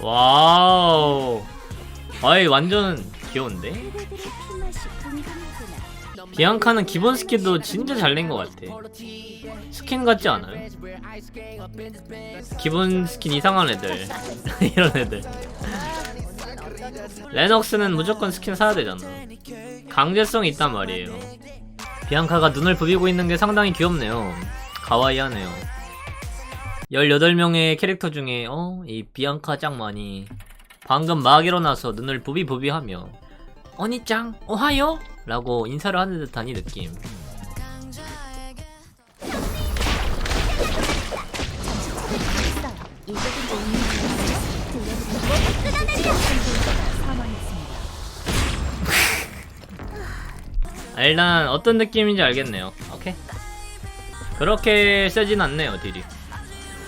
와우. 아이 완전 귀여운데? 비앙카는 기본 스킨도 진짜 잘 낸 것 같아. 스킨 같지 않아요? 기본 스킨 이상한 애들. 이런 애들. 레녹스는 무조건 스킨 사야 되잖아. 강제성이 있단 말이에요. 비앙카가 눈을 부비고 있는 게 상당히 귀엽네요. 가와이하네요. 18명의 캐릭터 중에 어? 이 비앙카 짱만이 방금 막 일어나서 눈을 부비부비하며 어니짱 오하요? 라고 인사를 하는 듯한 이 느낌. 아, 일단 어떤 느낌인지 알겠네요 오케이 그렇게 세진 않네요 딜이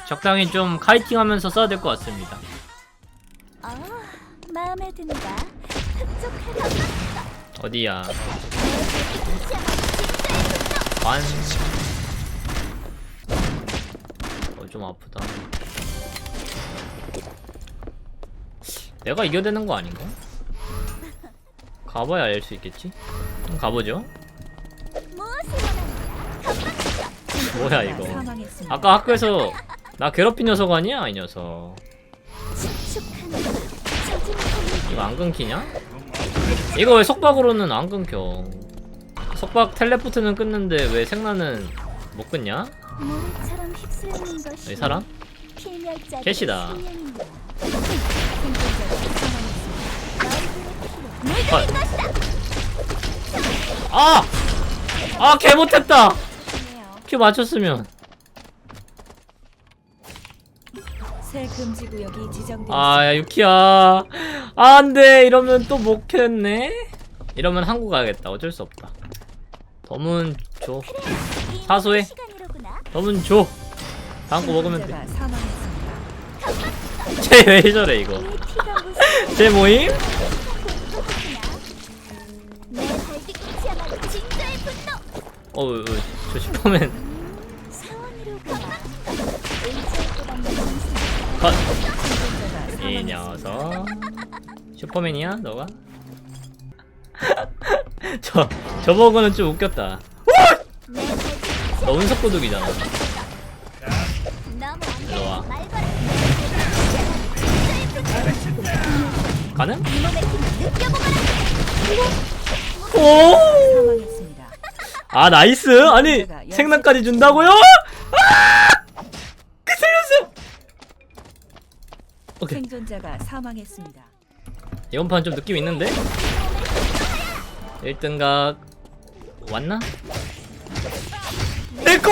적당히 좀 카이팅하면서 써야 될 것 같습니다 아, 마음에 든다. 어디야 관... 어, 좀 아프다 내가 이겨야 되는 거 아닌가? 가봐야 알 수 있겠지? 그럼 가보죠? 뭐야 이거. 아까 학교에서 나 괴롭힌 녀석 아니야 이 녀석 이거 안 끊기냐? 이거 왜 속박으로는 안 끊겨 속박 텔레포트는 끊는데 왜 생나는 못 끊냐? 이 사람? 캐시다. 헐. 아! 아, 개 못했다! 큐 맞췄으면. 새 금지 구역이 지정되었습니다. 아, 야, 유키야. 아, 안 돼. 이러면 또못 켰네? 이러면 한국 가야겠다. 어쩔 수 없다. 덤은 줘. 사소해. 덤은 줘. 다음 거 먹으면 돼. 쟤 왜 저래, 이거. 쟤 모임? 내 발뒤꿈치야말로 진짜의 분노. 어, 어, 저 슈퍼맨. 컷. 생존자가 이 사망했습니다. 녀석. 슈퍼맨이야, 너가? 저, 저 버거는 좀 웃겼다. 너 운석 도둑이잖아. 너무 안 돼. 일로 와. 말 걸어. 내 발뒤꿈치야말로 진짜의 분노. 가능? 오! 아, 나이스! 아니, 생각까지 준다고요? 생존자가 사망했습니다. 이번 판 좀 느낌 있는데? 1등각 왔나? 내꺼!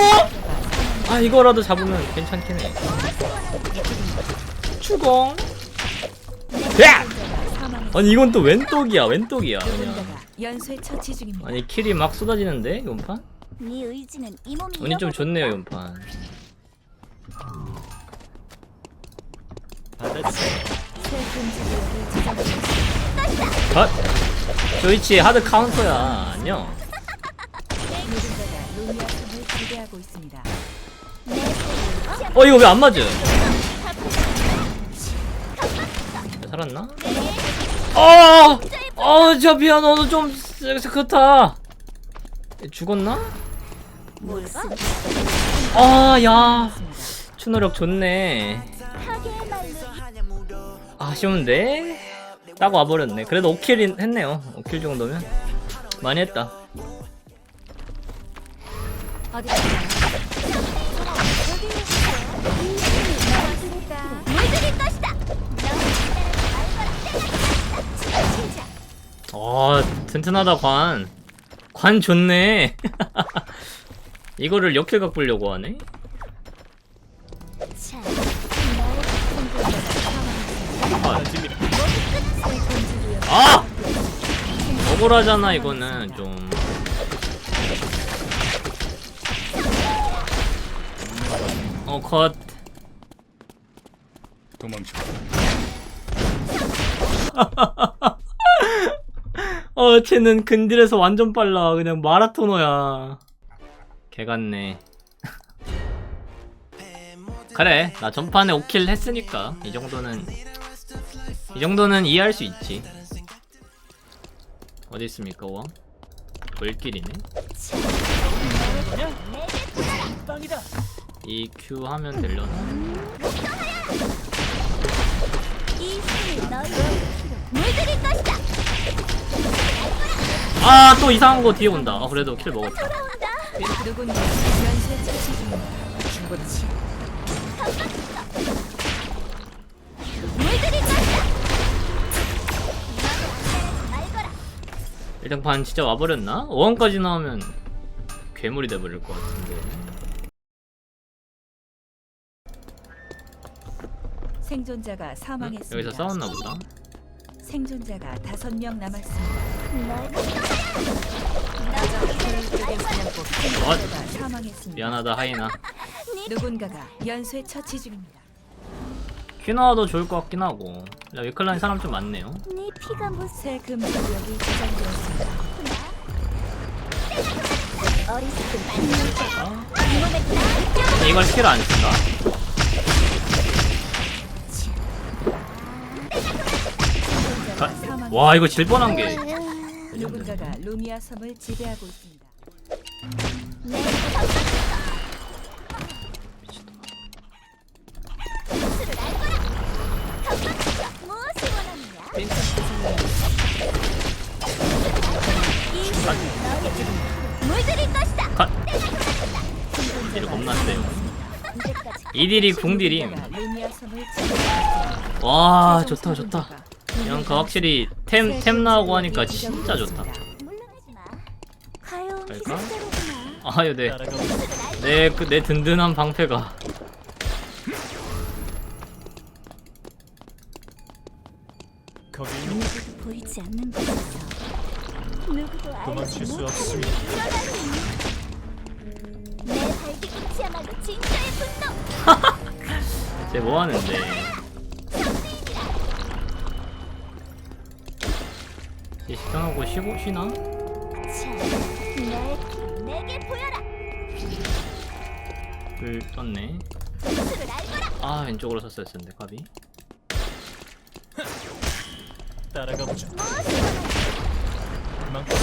아 이거라도 잡으면 괜찮긴 해 추공 야! 아니 이건 또 왼똑이야 왼똑이야 그냥 누군가가 연쇄 처치 중입니다. 아니 킬이 막 쏟아지는데 이번 판? 네 의지는 이 몸이 운이 좀 좋네요 이번 판 새 금지 구역이 지정되었습니다. 컷! 조이치 하드 카운터야 안녕. 어 이거 왜 안 맞아? 살았나? 어! 어, 저 피아노는 좀 그렇다. 죽었나? 아, 야. 추노력 좋네. 아쉬운데? 따고 와버렸네. 그래도 5킬 했네요. 5킬 정도면. 많이 했다. 아, 튼튼하다, 관. 관 좋네. 이거를 역킬 각 보려고 하네? 아! 억울하잖아, 이거는 좀. 어, 컷. 도망쳐. 어, 쟤는 근딜에서 완전 빨라. 그냥 마라토너야. 개 같네. 그래 나 전판에 5킬 했으니까 이 정도는 이 정도는 이해할 수 있지 어디 있습니까 왕? 빵이다. EQ 하면 되려나? 아 또 이상한 거 뒤에 온다 아 그래도 킬 먹었다 1등판 진짜 와버렸나? 5원까지 나오면 괴물이 돼버릴 것 같은데 생존자가 사망했습니다. 여기서 싸웠나 보다 생존자가 다섯 명 남았습니다. 사망했습니다. 미안하다 하이나 누군가가 연쇄 처치 중입니다. 퀴나와도 좋을 것 같긴 하고 야 위클라인 사람 좀 많네요 네 피가 무슨 새 금지구역이 지정되었습니다. 어리석은 만능. 아, 이 몸에 나 이걸 스킬 안 쓴다 가- 사망. 와 이거 질 뻔한 게 누군가가 루미아 섬을 지배하고 있습니다. 내 이딜이 궁딜임 와 좋다 좋다 이런거 확실히 템, 템 나오고 하니까 진짜 좋다 갈까? 아유 네. 내, 그, 내 든든한 방패가 보이지 않는 도망칠 수 없습니다. 내 발기 끝이야말로 진짜의 분노. 쟤 뭐하는데 이 식당하고 쉬고 쉬나? 내게 보여라 불 떴네 아 왼쪽으로 섰어야 했는데 까비 따라가 보자. 그만큼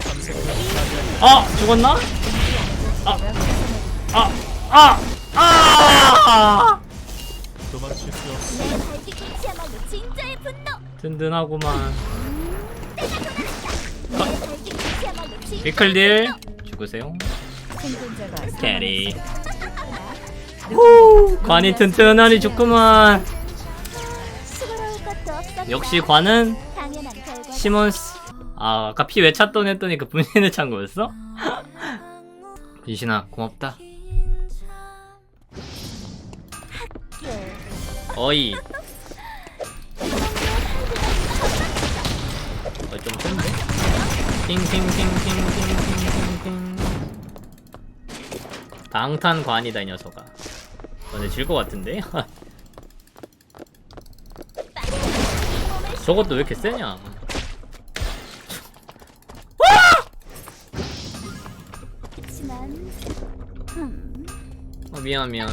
탐색을 아! 죽었나? 아! 아! 아! 도망칠 수 없어. 내 발뒤꿈치야말로 진짜의 분노. 든든하구만. 내 진짜의 위클딜 죽으세요. 생존자가 캐리. 후 관이 튼튼하니 좋구만. 수고로울 것도 없었다 역시 관은 당연한 결과 시몬스. 아 아까 피왜 찾던 했더니 그 분신을 찬 거였어? 분신아 고맙다 어이. 어, 좀 센데? 팅팅팅팅팅팅팅팅 방탄관이다 이 녀석아. 근데 질것 같은데? 저것도 왜 이렇게 세냐? 어, 미안 미안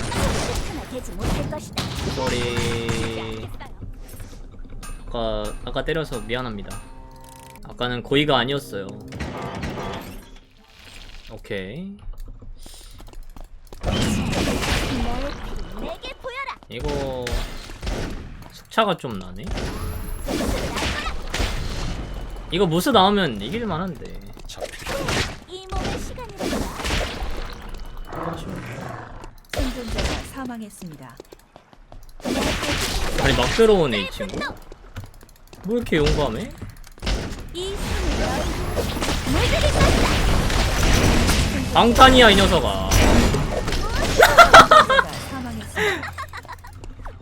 쏘리. 아까 아까 때려서 미안합니다. 아까는 고의가 아니었어요. 오케이. 이거 숙차가 좀 나네. 이거 무스 나오면 이길만 한데. 이 몸의 시간이란다. 생존자가 사망했습니다. 아니 막 들어오네 이 친구 뭐 이렇게 용감해? 방탄이야 이 녀석아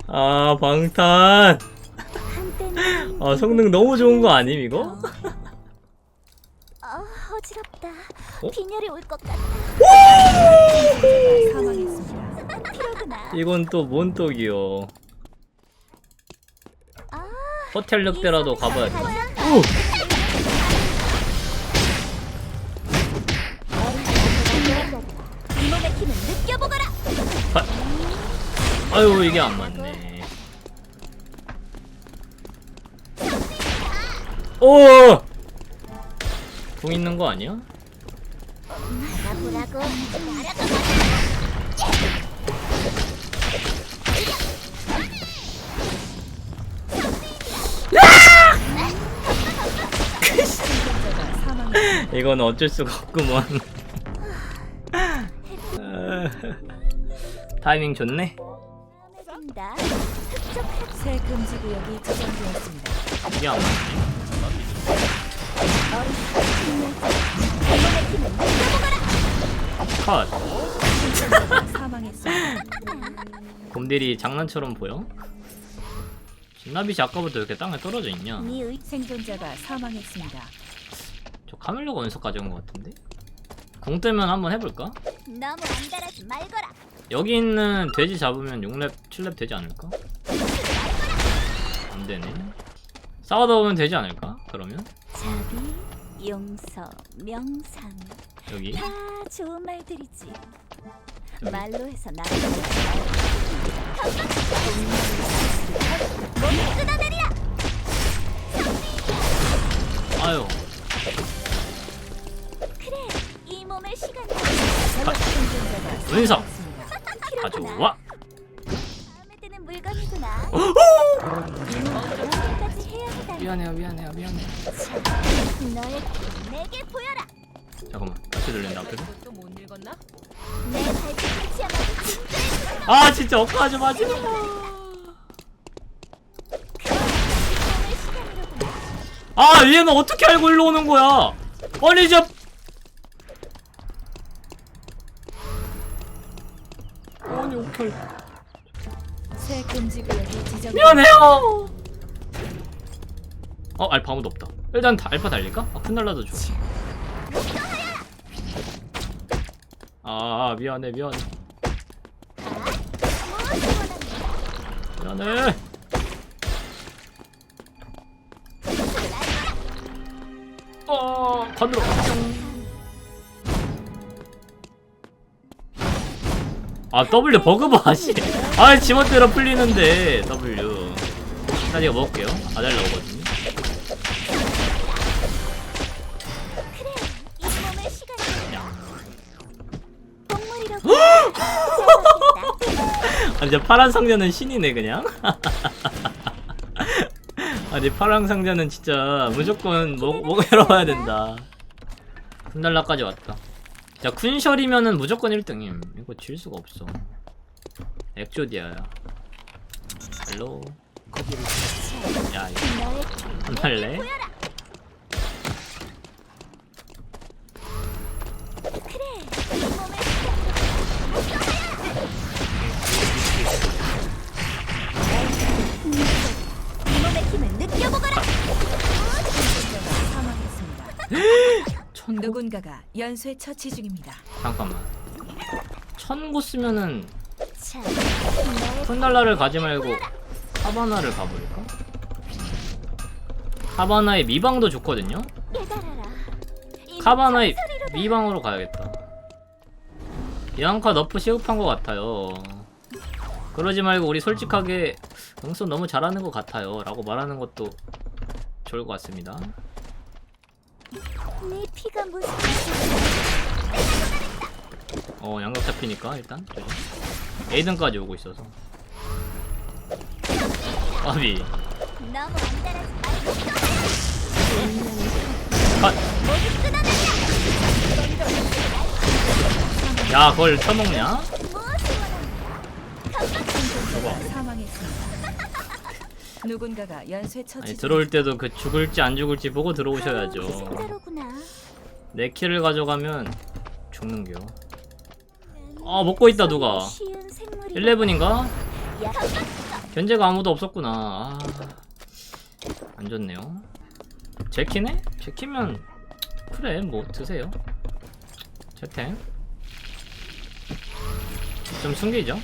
아 방탄 아 성능 너무 좋은 거 아님 이거? 아, 어지럽다. 어? 빈혈이 올 것 같다. 이건 또 뭔 떡이요? 호텔 늑대라도 가봐야 돼. 오! 느껴보거라 바- 아유 이게 안 맞네. 오! 공 있는 거 아니야? 이건 어쩔 수가 없구먼. 타이밍 좋네. 된다 흡족한 새 금지 구역이 지정되었습니다. 이게 안 맞네. 컷. 곰들이 장난처럼 보여? 진나빗이 아까부터 이렇게 땅에 떨어져 있냐? 네 의... 생존자가 사망했습니다. 저 카멜로가 어디서 가져온 것 같은데? 공 뜨면 한번 해볼까? 너무 안달하지 말거라 여기 있는 돼지 잡으면 6렙, 7렙 되지 않을까? 안 되네. 싸우다 보면 되지 않을까? 그러면? 자비, 용서, 명상 여기? 다 좋은 말들이지 말로 해서 나 몸을 아유, 사망했습니다. 필요구나 가져와! 어? 한다 미안해요, 미안해요, 미안해. 너의 힘 내게 보여라 잠깐만, 다시 들린다, 앞에서. 또못 읽었나? 내 발끝이야말로 진짜의 아, 진짜 억까지 마지 마! 아, 얘는 어떻게 알고 일로 오는 거야? 아니, 저. 아니, 오케이. 새 금지 구역이 지정되었습니다. 미안해요. 어, 알파 아무도 없다. 일단 다, 알파 달릴까? 아, 푼달라도 줘. 아, 미안해, 미안해. 미안해. 어, 관으로. 아, W 버그 봐, 씨. 아, 지멋대로 풀리는데, W. 일단 이거 먹을게요. 아달 나오거든요. 아, 이제 파란 상자는 신이네, 그냥. 아니, 파란 상자는 진짜 무조건 먹, 먹으러 와야 된다. 쿤달라까지 왔다. 자, 쿤셜이면은 무조건 1등임. 이거 질 수가 없어. 엑조디아야. 헬로. 야, 이거? 그래 누군가가 연쇄 처치 중입니다. 잠깐만. 천고 쓰면은 참 너의 푼달라를 가지 말고 하바나를 가버릴까? 하바나의 미방도 좋거든요? 깨달아라 이 카바나의 소리로다. 미방으로 가야겠다. 비앙카 너프 시급한 것 같아요. 그러지 말고 우리 솔직하게 응선 너무 잘하는 것 같아요. 라고 말하는 것도 좋을 것 같습니다. 네 피가 무슨 어, 양각 잡히니까 일단 조심. 에이든까지 오고 있어서. 아비. 너무 안달하지 말고 컷! 모두 끊어내리라 야, 그걸 쳐먹냐? 무엇을 원하는 생존자가 사망했습니다. 누군가가 연쇄 처치 아니, 들어올 때도 그 죽을지 안 죽을지 보고 들어오셔야죠. 내 키를 가져가면 죽는겨. 아, 먹고 있다, 누가. 쉬운 생물이 11인가? 야, 견제가 아무도 없었구나. 아, 안 좋네요. 제키네? 제키면 그래 뭐 드세요. 제템 좀 숨기죠.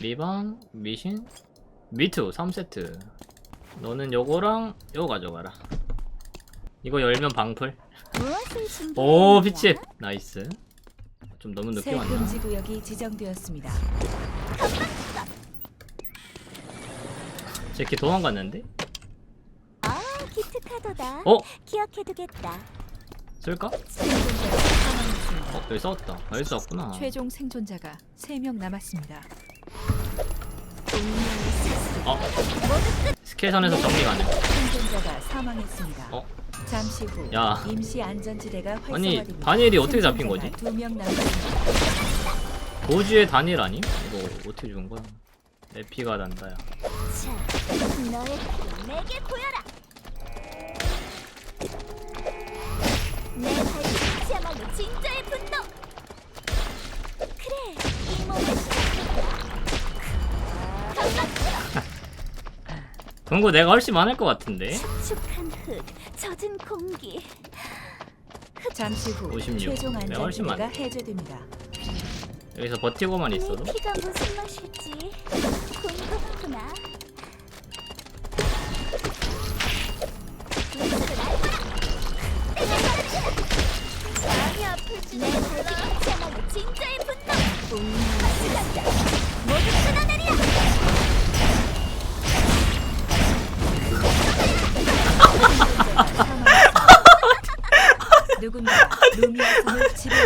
미방, 미신, 미투 3세트. 너는 요거랑 요거 가져가라. 이거 열면 방풀. 오 피치 나이스. 좀 너무 늦게 새 왔나? 금지 구역이 지정되었습니다. 제키 도망갔는데? 아, 기특하도다. 어? 기억해두겠다. 쓸까? 생존자가 사망했습니다. 어 여기 싸웠다 아, 여기 싸웠구나 최종 생존자가 3명 남았습니다. 어 스케이션에서 정리가 안돼 생존자가 사망했습니다. 어? 잠시 후 야. 임시 안전지대가 아니, 활성화됩니다. 다니엘이 어떻게 잡힌 거지? 두명 남았습니다. 도주의 단일 아니? 이거 어떻게 죽은 거야? 내 피가 난다야 자, 너의 피를 내게 보여라. 내 진저의 분노. 동구 내가 훨씬 많을 것 같은데? 축축한 흙, 젖은 공기. 잠시 후 56. 최종 내가 훨씬 많네. 해제됩니다. 여기서 버티고만 내 있어도 피가 무슨 맛일지 궁금하구나.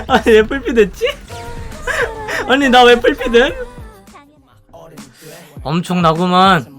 아 아니 왜 풀피 됐지? 아니 나 왜 풀피 돼? 엄청나구만